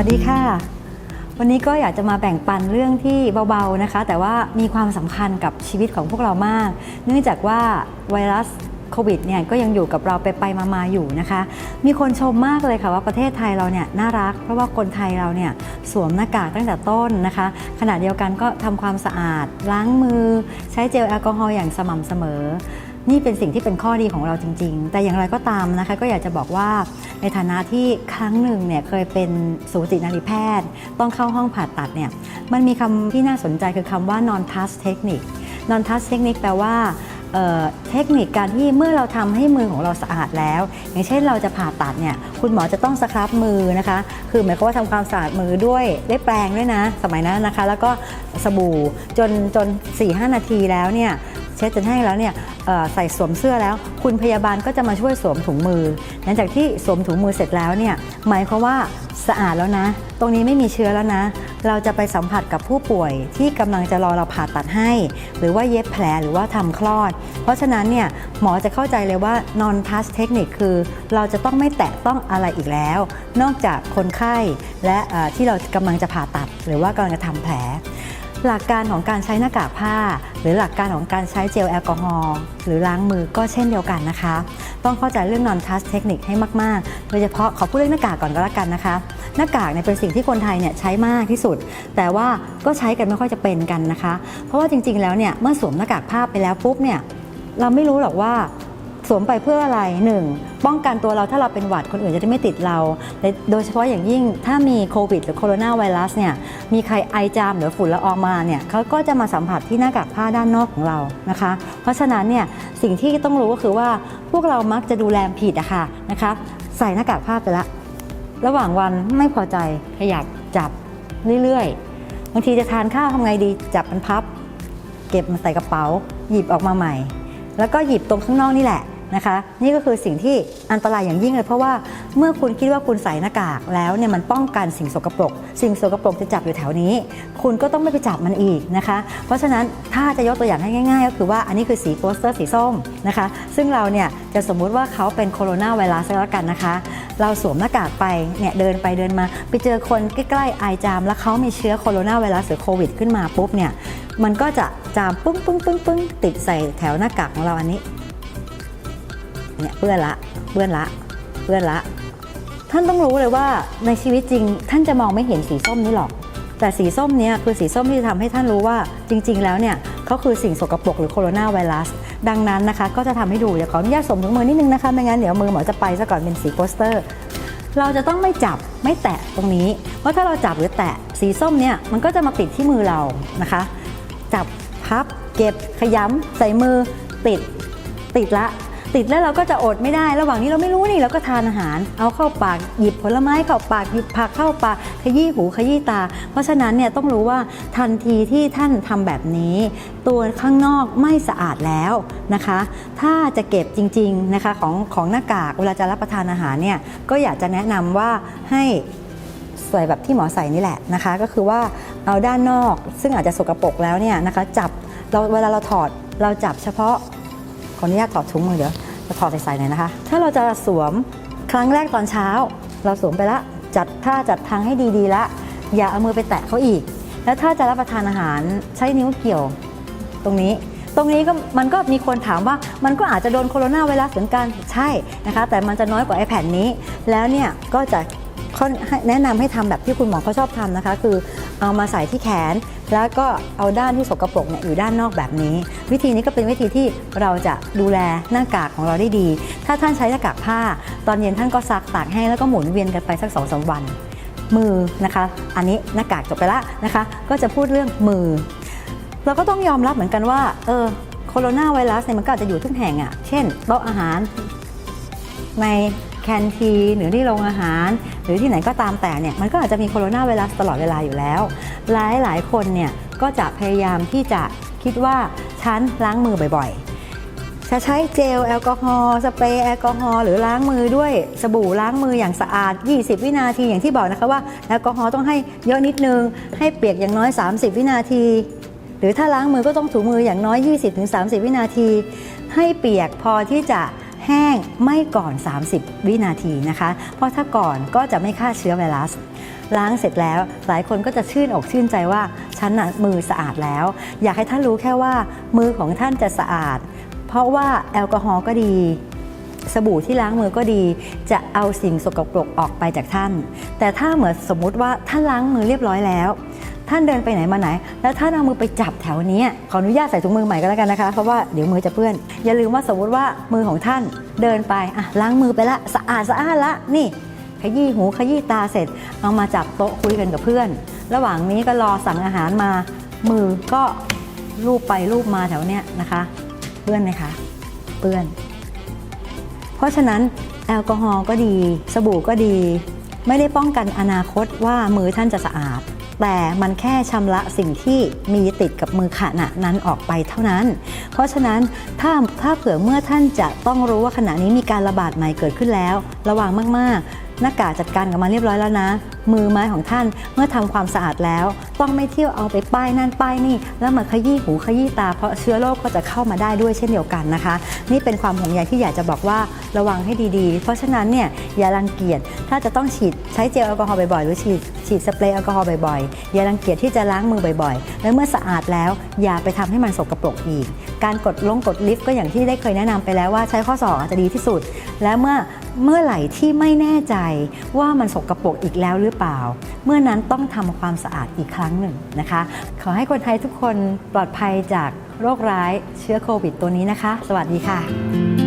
วัสดีค่ะ วันนี้ก็อยากจะมาแบ่งปันเรื่องที่เบาๆนะคะ แต่ว่ามีความสำคัญกับชีวิตของพวกเรามาก เนื่องจากว่าไวรัสโควิดเนี่ยก็ยังอยู่กับเราไปไปๆมาๆอยู่นะคะ มีคนชมมากเลยค่ะว่าประเทศไทยเราเนี่ยน่ารัก เพราะว่าคนไทยเราเนี่ยสวมหน้ากากตั้งแต่ต้นนะคะ ขณะเดียวกันก็ทำความสะอาด ล้างมือ ใช้เจลแอลกอฮอล์อย่างสม่ำเสมอ นี่เป็นสิ่งที่เป็นข้อดีของเราจริง ๆ แต่อย่างไรก็ตามนะคะ ก็อยากจะบอกว่า ในฐานะที่ครั้งหนึ่งเนี่ยเคยเป็นสูตินารีแพทย์ ต้องเข้าห้องผ่าตัดเนี่ยมันมีคำที่น่าสนใจคือคำว่า non touch technique non touch technique แปลว่าเเทคนิคการที่เมื่อเราทำให้มือของเราสะอาดแล้ว อย่างเช่นเราจะผ่าตัดเนี่ยคุณหมอจะต้องสครับมือนะคะ คือหมายความว่าทำความสะอาดมือด้วยได้แปรงด้วยนะ สมัยนั้นนะคะ แล้วก็สบู่จนจน4-5 นาทีแล้วเนี่ย เช็ดจนแห้งแล้วเนี่ยใส่สวมเสื้อแล้ว คุณพยาบาลก็จะมาช่วยสวมถุงมือ หลังจากที่สวมถุงมือเสร็จแล้วเนี่ยหมายความว่าสะอาดแล้วนะ ตรงนี้ไม่มีเชื้อแล้วนะ เราจะไปสัมผัสกับผู้ป่วยที่กำลังจะรอเราผ่าตัดให้ หรือว่าเย็บแผลหรือว่าทำคลอด เพราะฉะนั้นเนี่ยหมอจะเข้าใจเลยว่า non touch technique คือ เราจะต้องไม่แตะต้องอะไรอีกแล้ว นอกจากคนไข้และที่เรากำลังจะผ่าตัด หรือว่ากำลังจะทำแผล หลักการของการใช้หน้ากากผ้า หรือหลักการของการใช้เจลแอลกอฮอล์หรือล้างมือก็เช่นเดียวกันนะคะ ต้องเข้าใจเรื่อง non touch technique ให้มาก ๆ โดยเฉพาะขอพูดเรื่องหน้ากากก่อนก็แล้วกันนะคะ หน้ากากเนี่ยเป็นสิ่งที่คนไทยเนี่ยใช้มากที่สุด แต่ว่าก็ใช้กันไม่ค่อยจะเป็นกันนะคะ เพราะว่าจริง ๆ แล้วเนี่ยเมื่อสวมหน้ากากผ้าไปแล้วปุ๊บเนี่ยเราไม่รู้หรอกว่า สวมไปเพื่ออะไรหนึ่งป้องกันตัวเราถ้าเราเป็นหวัดคนอื่นจะได้ไม่ติดเราโดยเฉพาะอย่างยิ่งถ้ามีโควิด หรือโคโรนาไวรัสเนี่ยมีใครไอจามหรือฝุ่นละอองมาเนี่ยเขาก็จะมาสัมผัสที่หน้ากากผ้าด้านนอกของเรานะคะ เพราะฉะนั้นเนี่ยสิ่งที่ต้องรู้ก็คือว่าพวกเรามักจะดูแลผิดอะค่ะนะคะใส่หน้ากากผ้าไปละ ระหว่างวันไม่พอใจขยับจับเรื่อยๆบางทีจะทานข้าวทำไงดีจับมันพับ เก็บมันใส่กระเป๋า หยิบออกมาใหม่ แล้วก็หยิบตรงข้างนอกนี่แหละ นะคะ นี่ก็คือสิ่งที่อันตรายอย่างยิ่งเลย เพราะว่าเมื่อคุณคิดว่าคุณใส่หน้ากากแล้วเนี่ยมันป้องกันสิ่งสกปรก สิ่งสกปรกจะจับอยู่แถวนี้ คุณก็ต้องไม่ไปจับมันอีกนะคะ เพราะฉะนั้นถ้าจะยกตัวอย่างให้ง่าย ๆ ก็คือว่าอันนี้คือสีโปสเตอร์สีส้มนะคะ ซึ่งเราเนี่ยจะสมมุติว่าเขาเป็นโคโรนาไวรัสแล้วกันนะคะเราสวมหน้ากากไปเนี่ยเดินไปเดินมา ไปเจอคนใกล้ๆไอจาม แล้วเขามีเชื้อโคโรนาไวรัสหรือโควิดขึ้นมาปุ๊บเนี่ยมันก็จะจามปึ้งปึ้งปึ้งปึ้งติดใส่แถวหน้ากากของเราอันนี้ เนี่ยเปื้อนละเปื้อนละเปื้อนละ ท่านต้องรู้เลยว่าในชีวิตจริง ท่านจะมองไม่เห็นสีส้มนี้หรอก แต่สีส้มเนี้ยคือสีส้มที่จะทำให้ท่านรู้ว่าจริง ๆ แล้วเนี่ยเขาคือสิ่งสกปรกหรือโคโรนาไวรัส ดังนั้นนะคะ ก็จะทำให้ดูเดี๋ยวขออนุญาตสวมถุงมือนิดนึงนะคะไม่งั้นเดี๋ยวมือหมอจะไปซะก่อนเป็นสีโปสเตอร์ เราจะต้องไม่จับไม่แตะตรงนี้ เพราะถ้าเราจับหรือแตะสีส้มเนี่ยมันก็จะมาติดที่มือเรานะคะ จับพับ เก็บขยำใส่มือติดติดละ ติดแล้วเราก็จะอดไม่ได้ ระหว่างนี้เราไม่รู้นี่เราก็ทานอาหาร เอาเข้าปากหยิบผลไม้เข้าปากหยิบผักเข้าปากขยี้หูขยี้ตา เพราะฉะนั้นเนี่ยต้องรู้ว่าทันทีที่ท่านทำแบบนี้ ตัวข้างนอกไม่สะอาดแล้วนะคะ ถ้าจะเก็บจริงๆนะคะของของหน้ากากเวลาจะรับประทานอาหารเนี่ยก็อยากจะแนะนำว่าให้ใส่แบบที่หมอใส่นี่แหละนะคะ ก็คือว่าเอาด้านนอกซึ่งอาจจะสกปรกแล้วเนี่ยนะคะจับเราเวลาเราถอดเราจับเฉพาะ ขออนุญาตถอดถุงมือเดี๋ยวจะถอดใส่ๆหน่อยนะคะ ถ้าเราจะสวมครั้งแรกตอนเช้า เราสวมไปละจัดท่าจัดทางให้ดีๆละ อย่าเอามือไปแตะเขาอีก แล้วถ้าจะรับประทานอาหารใช้นิ้วเกี่ยวตรงนี้ ตรงนี้ก็มันก็มีคนถามว่ามันก็อาจจะโดนโคโรนาไวรัสเหมือนกันใช่นะคะ แต่มันจะน้อยกว่าไอแผ่นนี้ แล้วเนี่ยก็จะค่อนให้แนะนำให้ทำแบบที่คุณหมอเขาชอบทำนะคะ คือเอามาใส่ที่แขน แล้วก็เอาด้านที่สกปรกเนี่ยอยู่ด้านนอกแบบนี้ วิธีนี้ก็เป็นวิธีที่เราจะดูแลหน้ากากของเราได้ดี ถ้าท่านใช้หน้ากากผ้า ตอนเย็นท่านก็ซักตากแห้งแล้วก็หมุนเวียนกันไปสักสองสามวัน มือนะคะ อันนี้หน้ากากจบไปละนะคะ ก็จะพูดเรื่องมือ เราก็ต้องยอมรับเหมือนกันว่าเออโคโรนาไวรัสเนี่ยมันก็อาจจะอยู่ทุกแห่งอะ่ะ เช่นโต๊ะอาหารในแคนทีหรือที่โรงอาหาร หรือที่ไหนก็ตามแต่เนี่ยมันก็อาจจะมีโคโรนาไวรัสตลอดเวลาอยู่แล้ว หลายหลายคนเนี่ยก็จะพยายามที่จะคิดว่าฉันล้างมือบ่อยๆ จะใช้เจลแอลกอฮอล์สเปรย์แอลกอฮอล์หรือล้างมือด้วยสบู่ล้างมืออย่างสะอาด 20 วินาทีอย่างที่บอกนะคะว่าแอลกอฮอล์ต้องให้เยอะนิดนึง ให้เปียกอย่างน้อย 30 วินาที หรือถ้าล้างมือก็ต้องถูมืออย่างน้อย 20-30 วินาที ให้เปียกพอที่จะแห้งไม่ก่อน 30 วินาทีนะคะ เพราะถ้าก่อนก็จะไม่ฆ่าเชื้อไวรัส ล้างเสร็จแล้ว หลายคนก็จะชื่นอกชื่นใจว่าฉันนะมือสะอาดแล้ว อยากให้ท่านรู้แค่ว่า มือของท่านจะสะอาด เพราะว่าแอลกอฮอล์ก็ดีสบู่ที่ล้างมือก็ดี จะเอาสิ่งสกปรกออกไปจากท่าน แต่ถ้าเหมือนสมมุติว่าท่านล้างมือเรียบร้อยแล้ว ท่านเดินไปไหนมาไหน แล้วท่านเอามือไปจับแถวนี้ขออนุญาตใส่ถุงมือใหม่ก็แล้วกันนะคะเพราะว่าเดี๋ยวมือจะเปื้อน อย่าลืมว่าสมมติว่ามือของท่านเดินไปอะล้างมือไปละสะอาดสะอาดละนี่ ขยี้หูขยี้ตาเสร็จ เอามาจับโต๊ะคุยกันกับเพื่อน ระหว่างนี้ก็รอสั่งอาหารมามือก็ลูบไปลูบมาแถวเนี้ยนะคะเปื้อนไหมคะเปื้อน เพราะฉะนั้นแอลกอฮอล์ก็ดี สบู่ก็ดี ไม่ได้ป้องกันอนาคตว่ามือท่านจะสะอาด แต่มันแค่ชำระสิ่งที่มีติดกับมือขณะนั้นออกไปเท่านั้น เพราะฉะนั้นถ้าถ้าเผื่อเมื่อท่านจะต้องรู้ว่าขณะนี้มีการระบาดใหม่เกิดขึ้นแล้ว ระวังมากๆ หน้ากากจัดการกับมันเรียบร้อยแล้วนะ มือไม้ของท่านเมื่อทำความสะอาดแล้ว ต้องไม่เที่ยวเอาไปป้ายนั่นป้ายนี่ แล้วมาขยี้หูขยี้ตาเพราะเชื้อโรคก็จะเข้ามาได้ด้วยเช่นเดียวกันนะคะ นี่เป็นความห่วงใยที่อยากจะบอกว่าระวังให้ดีๆ เพราะฉะนั้นเนี่ยอย่ารังเกียจถ้าจะต้องฉีดใช้เจลแอลกอฮอล์บ่อยๆหรือฉีด ฉีดสเปรย์แอลกอฮอล์บ่อยๆ อย่ารังเกียจที่จะล้างมือบ่อยๆ และเมื่อสะอาดแล้วอย่าไปทำให้มันสกปรกอีก การกดลงกดลิฟต์ก็อย่างที่ได้เคยแนะนำไปแล้วว่าใช้ข้อศอกอาจจะดีที่สุด และเมื่อเมื่อไหร่ที่ไม่แน่ใจว่ามันสกปรกอีกแล้วหรือเปล่า เมื่อนั้นต้องทำความสะอาดอีกครั้งหนึ่งนะคะ ขอให้คนไทยทุกคนปลอดภัยจากโรคร้ายเชื้อโควิดตัวนี้นะคะ สวัสดีค่ะ